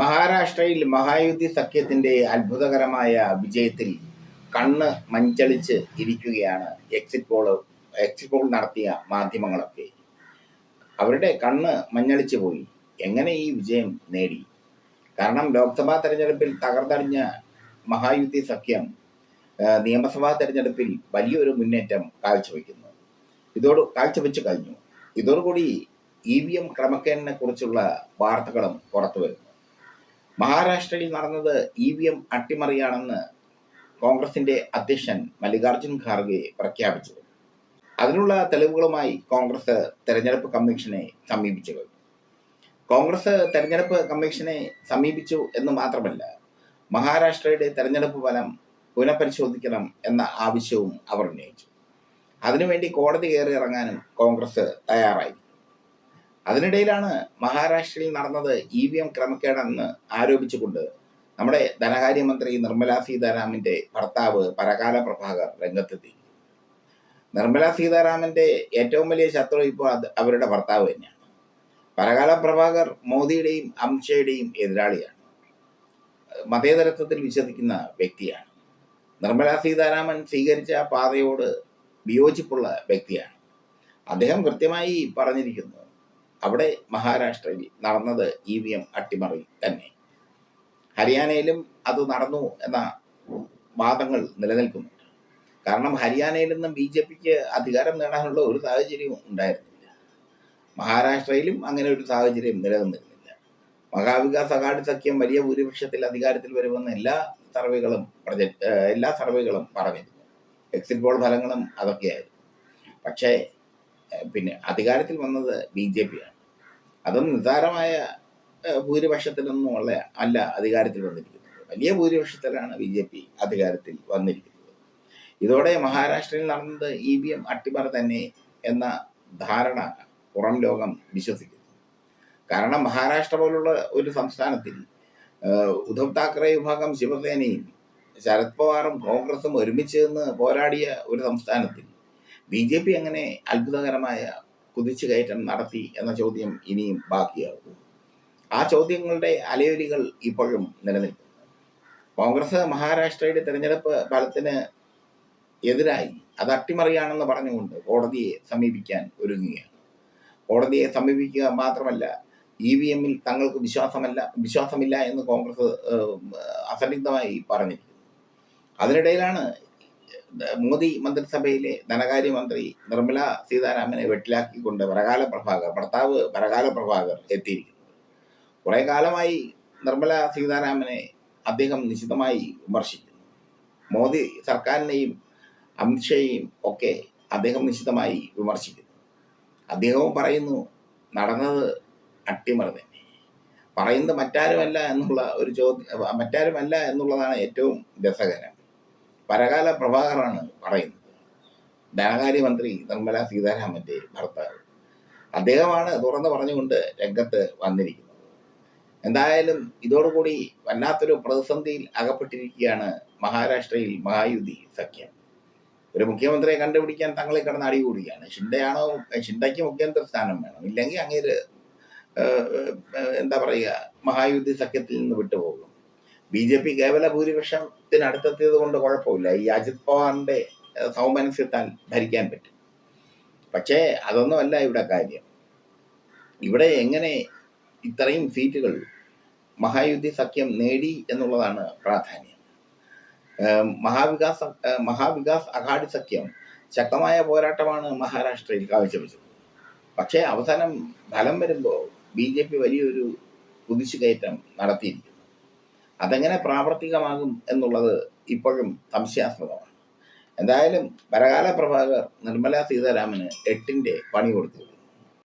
മഹാരാഷ്ട്രയിൽ മഹായുദ്ധി സഖ്യത്തിന്റെ അത്ഭുതകരമായ വിജയത്തിൽ കണ്ണ് മഞ്ചളിച്ച് ഇരിക്കുകയാണ് എക്സിറ്റ് പോൾ എക്സിറ്റ് പോൾ നടത്തിയ മാധ്യമങ്ങളൊക്കെ. അവരുടെ കണ്ണ് മഞ്ഞളിച്ച് പോയി. എങ്ങനെ ഈ വിജയം നേടി? കാരണം ലോക്സഭാ തെരഞ്ഞെടുപ്പിൽ തകർന്നടിഞ്ഞ മഹായുദ്ധി സഖ്യം നിയമസഭാ തെരഞ്ഞെടുപ്പിൽ വലിയൊരു മുന്നേറ്റം കാഴ്ചവെക്കുന്നു. ഇതോട് കാഴ്ചവെച്ച് കഴിഞ്ഞു. ഇതോടുകൂടി ഇ വി എം ക്രമക്കേടിനെ കുറിച്ചുള്ള വാർത്തകളും പുറത്തു വരുന്നു. മഹാരാഷ്ട്രയിൽ നടന്നത് ഇ വി എം അട്ടിമറിയാണെന്ന് കോൺഗ്രസിന്റെ അധ്യക്ഷൻ മല്ലികാർജുൻ ഖാർഗെ പ്രഖ്യാപിച്ചത്. അതിനുള്ള തെളിവുകളുമായി കോൺഗ്രസ് തെരഞ്ഞെടുപ്പ് കമ്മീഷനെ സമീപിച്ചു കോൺഗ്രസ് തെരഞ്ഞെടുപ്പ് കമ്മീഷനെ സമീപിച്ചു എന്ന് മാത്രമല്ല മഹാരാഷ്ട്രയുടെ തെരഞ്ഞെടുപ്പ് ഫലം പുനഃപരിശോധിക്കണം എന്ന ആവശ്യവും അവർ ഉന്നയിച്ചു. അതിനുവേണ്ടി കോടതി കയറി ഇറങ്ങാനും കോൺഗ്രസ് തയ്യാറായി. അതിനിടയിലാണ് മഹാരാഷ്ട്രയിൽ നടന്നത് ഇ വി എം ക്രമക്കേടെന്ന് ആരോപിച്ചുകൊണ്ട് നമ്മുടെ ധനകാര്യമന്ത്രി നിർമ്മല സീതാരാമന്റെ ഭർത്താവ് പരകാല പ്രഭാകർ രംഗത്തെത്തി. നിർമ്മല സീതാരാമന്റെ ഏറ്റവും വലിയ ശത്രു ഇപ്പോൾ അത് അവരുടെ ഭർത്താവ് തന്നെയാണ്. പരകാല പ്രഭാകർ മോദിയുടെയും അമിത്ഷയുടെയും എതിരാളിയാണ്. മതേതരത്വത്തിൽ വിശ്വസിക്കുന്ന വ്യക്തിയാണ്. നിർമ്മല സീതാരാമൻ സ്വീകരിച്ച പാതയോട് വിയോജിപ്പുള്ള വ്യക്തിയാണ്. അദ്ദേഹം കൃത്യമായി പറഞ്ഞിരിക്കുന്നു അവിടെ മഹാരാഷ്ട്രയിൽ നടന്നത് ഇ വി എം അട്ടിമറി തന്നെ. ഹരിയാനയിലും അത് നടന്നു എന്ന വാദങ്ങൾ നിലനിൽക്കുന്നുണ്ട്. കാരണം ഹരിയാനയിൽ നിന്നും ബി ജെ പിക്ക് അധികാരം നേടാനുള്ള ഒരു സാഹചര്യവും ഉണ്ടായിരുന്നില്ല. മഹാരാഷ്ട്രയിലും അങ്ങനെ ഒരു സാഹചര്യം നിലനിന്നിരുന്നില്ല. മഹാവികാസ് അഘാടി സഖ്യം വലിയ ഭൂരിപക്ഷത്തിൽ അധികാരത്തിൽ വരുമെന്ന് എല്ലാ സർവേകളും എല്ലാ സർവേകളും പറഞ്ഞിരുന്നു. എക്സിറ്റ് പോൾ ഫലങ്ങളും അതൊക്കെയായിരുന്നു. പക്ഷേ പിന്നെ അധികാരത്തിൽ വന്നത് ബി ജെ പി ആണ്. അതും നിസ്സാരമായ ഭൂരിപക്ഷത്തിലൊന്നും ഉള്ള അല്ല അധികാരത്തിൽ വന്നിരിക്കുന്നത്. വലിയ ഭൂരിപക്ഷത്തിലാണ് ബി ജെ പി അധികാരത്തിൽ വന്നിരിക്കുന്നത്. ഇതോടെ മഹാരാഷ്ട്രയിൽ നടന്നത് ഇ വി എം അട്ടിമറി തന്നെ എന്ന ധാരണ പുറം ലോകം വിശ്വസിക്കുന്നു. കാരണം മഹാരാഷ്ട്ര പോലുള്ള ഒരു സംസ്ഥാനത്തിൽ ഉദ്ധവ് താക്കറെ വിഭാഗം ശിവസേനയും ശരത് പവാറും കോൺഗ്രസും ഒരുമിച്ച് നിന്ന് പോരാടിയ ഒരു സംസ്ഥാനത്തിൽ ബി ജെ പി എങ്ങനെ അത്ഭുതകരമായ കുതിച്ചുകയറ്റം നടത്തി എന്ന ചോദ്യം ഇനിയും ബാക്കിയാകും. ആ ചോദ്യങ്ങളുടെ അലയൊലികൾ ഇപ്പോഴും നിലനിൽക്കുന്നു. കോൺഗ്രസ് മഹാരാഷ്ട്രയുടെ തെരഞ്ഞെടുപ്പ് ഫലത്തിന് എതിരായി. അത് അട്ടിമറിയാണെന്ന് പറഞ്ഞുകൊണ്ട് കോടതിയെ സമീപിക്കാൻ ഒരുങ്ങുകയാണ്. കോടതിയെ സമീപിക്കുക മാത്രമല്ല ഇ വി എമ്മിൽ തങ്ങൾക്ക് വിശ്വാസമല്ല വിശ്വാസമില്ല എന്ന് കോൺഗ്രസ് അസന്നിഗ്ധമായി പറഞ്ഞിരിക്കുന്നു. അതിനിടയിലാണ് മോദി മന്ത്രിസഭയിലെ ധനകാര്യമന്ത്രി നിർമ്മല സീതാരാമനെ വെട്ടിലാക്കിക്കൊണ്ട് വരകാല പ്രഭാകർ ഭർത്താവ് വരകാല പ്രഭാകർ എത്തിയിരിക്കുന്നത് കുറെ കാലമായി നിർമ്മല സീതാരാമനെ അദ്ദേഹം നിശിതമായി വിമർശിക്കുന്നു. മോദി സർക്കാരിനെയും അമിത്ഷയെയും ഒക്കെ അദ്ദേഹം നിശിതമായി വിമർശിക്കുന്നു. അദ്ദേഹവും പറയുന്നു നടന്നത് അട്ടിമറി തന്നെ. പറയുന്നത് മറ്റാരുമല്ല എന്നുള്ള ഒരു ചോദ്യം മറ്റാരുമല്ല എന്നുള്ളതാണ് ഏറ്റവും രസകരം. പരകാല പ്രഭാകറാണ് പറയുന്നത്. ധനകാര്യമന്ത്രി നിർമ്മല സീതാരാമന്റെ ഭർത്താവ്. അദ്ദേഹമാണ് തുറന്നു പറഞ്ഞുകൊണ്ട് രംഗത്ത് വന്നിരിക്കുന്നത്. എന്തായാലും ഇതോടുകൂടി വല്ലാത്തൊരു പ്രതിസന്ധിയിൽ അകപ്പെട്ടിരിക്കുകയാണ് മഹാരാഷ്ട്രയിൽ മഹായുദ്ധി സഖ്യം. ഒരു മുഖ്യമന്ത്രിയെ കണ്ടുപിടിക്കാൻ തങ്ങളെ കിടന്ന് അടികൂടിയാണ് ഷിൻഡയാണോ ഷിൻഡയ്ക്ക് മുഖ്യമന്ത്രി സ്ഥാനം വേണം. ഇല്ലെങ്കിൽ അങ്ങേര് എന്താ പറയുക മഹായുദ്ധി സഖ്യത്തിൽ നിന്ന് വിട്ടുപോകും. ബി ജെ പി കേവല ഭൂരിപക്ഷത്തിന് അടുത്തെത്തിയത് കൊണ്ട് കുഴപ്പമില്ല. ഈ അജിത് പവാറിന്റെ സൗമനസ്യത്താൽ ഭരിക്കാൻ പറ്റും. പക്ഷേ അതൊന്നുമല്ല ഇവിടെ കാര്യം. ഇവിടെ എങ്ങനെ ഇത്രയും സീറ്റുകൾ മഹായുദ്ധി സഖ്യം നേടി എന്നുള്ളതാണ് പ്രാധാന്യം. മഹാവികാസ് മഹാവികാസ് അഘാടി സഖ്യം ശക്തമായ പോരാട്ടമാണ് മഹാരാഷ്ട്രയിൽ കാഴ്ചവെച്ചത്. പക്ഷേ അവസാനം ഫലം വരുമ്പോൾ ബി ജെ പി വലിയൊരു കുതിച്ചുകയറ്റം നടത്തിയിരിക്കുന്നു. അതെങ്ങനെ പ്രാവർത്തികമാകും എന്നുള്ളത് ഇപ്പോഴും സംശയാസ്പദമാണ്. എന്തായാലും വരകാല പ്രഭാകർ നിർമ്മല സീതാരാമന് എട്ടിന്റെ പണി കൊടുത്തിരുന്നു.